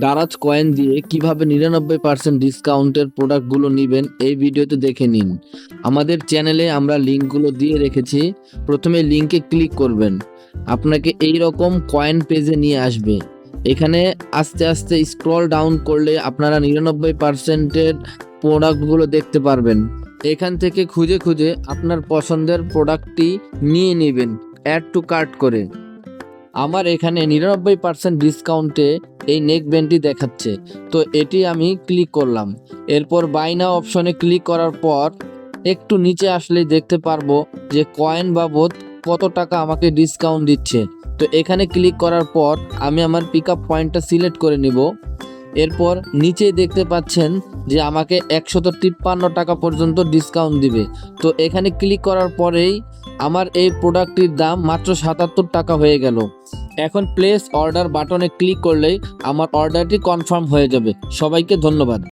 Daraz coin দিয়ে কীভাবে নিরানব্বই পার্সেন্ট ডিসকাউন্টের প্রোডাক্টগুলো নেবেন, এই ভিডিওতে দেখে নিন। আমাদের চ্যানেলে আমরা লিঙ্কগুলো দিয়ে রেখেছি, প্রথমে লিঙ্কে ক্লিক করবেন। আপনাকে এই রকম কয়েন পেজে নিয়ে আসবে। এখানে আস্তে আস্তে স্ক্রল ডাউন করলে আপনারা নিরানব্বই পার্সেন্টের প্রোডাক্টগুলো দেখতে পারবেন। এখান থেকে খুঁজে খুঁজে আপনার পছন্দের প্রোডাক্টটি নিয়ে নেবেন অ্যাড টু কার্ট করে। আমার এখানে নিরানব্বই পার্সেন্ট ডিসকাউন্টে এই নেক ব্যান্ডটি দেখাচ্ছে। তো এটি আমি ক্লিক করলাম। এরপর বাইনা অপশনে ক্লিক করার পর একটু নিচে আসলেই দেখতে পারব যে কয়েন বাবদ কত টাকা আমাকে ডিসকাউন্ট দিচ্ছে। তো এখানে ক্লিক করার পর আমি আমার পিক আপ পয়েন্টটা সিলেক্ট করে নিব। এরপর নিচে দেখতে পাচ্ছেন যে আমাকে একশত তিপ্পান্ন টাকা পর্যন্ত ডিসকাউন্ট দিবে। তো এখানে ক্লিক করার পরেই আমার এই প্রোডাক্টটির দাম মাত্র সাতাত্তর টাকা হয়ে গেল। এখন প্লেস অর্ডার বাটনে ক্লিক করলেই আমার অর্ডারটি কনফার্ম হয়ে যাবে। সবাইকে ধন্যবাদ।